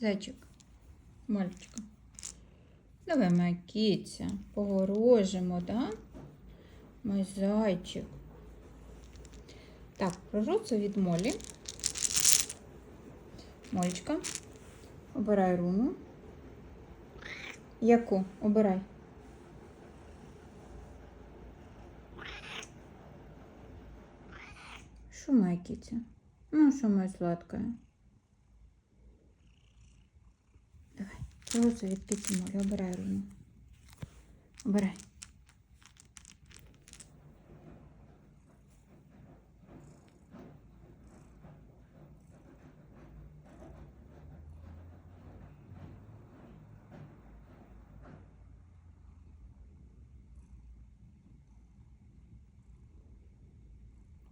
Зайчик. Мальчика. Давай, киця. Поворожимо, да? Мой зайчик. Так, прожоцу від Молі. Молечка. Обирай руну. Яку? Обирай. Що моя киця? Ну, що моя сладкая? Прожоцу від киці Молі. Обирай руну. Обирай.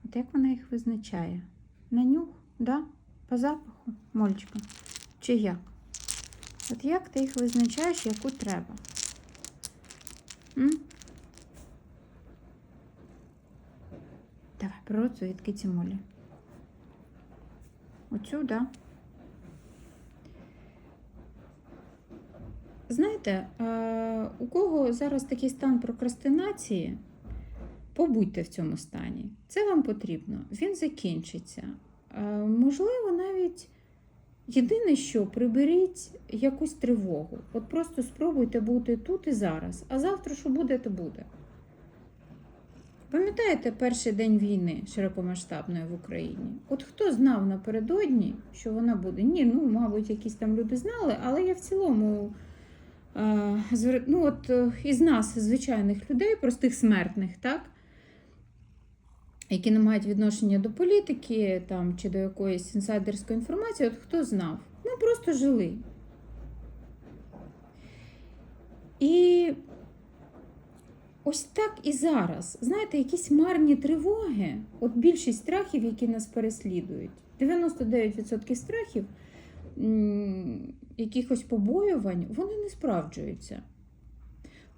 От як вона їх визначає? На нюх, да? По запаху, мольчика? Чи як? От як ти їх визначаєш, яку треба? М? Давай, природцю від киці молі. Оцю, да? Знаєте, е, у кого зараз такий стан прокрастинації, побудьте в цьому стані. Це вам потрібно. Він закінчиться. Е, можливо, навіть єдине, що приберіть якусь тривогу. От просто спробуйте бути тут і зараз. А завтра, що буде, то буде. Пам'ятаєте перший день війни широкомасштабної в Україні? От хто знав напередодні, що вона буде? Ні, ну, мабуть, якісь там люди знали, але я в цілому. е, Ну, от е, із нас, звичайних людей, простих смертних, так? Які не мають відношення до політики там, чи до якоїсь інсайдерської інформації, от хто знав? Ми просто жили. І ось так і зараз. Знаєте, якісь марні тривоги, от більшість страхів, які нас переслідують, 99% страхів, якихось побоювань, вони не справджуються.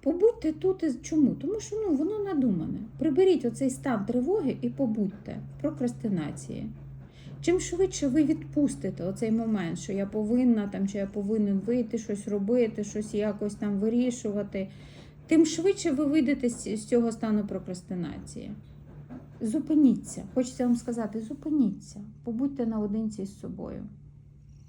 Побудьте тут чому? Тому що ну, воно надумане. Приберіть оцей стан тривоги і побудьте в прокрастинації. Чим швидше ви відпустите оцей момент, що я повинна там, чи я повинен вийти, щось робити, щось якось там вирішувати, тим швидше ви вийдете з цього стану прокрастинації. Зупиніться. Хочеться вам сказати, зупиніться, побудьте наодинці з собою.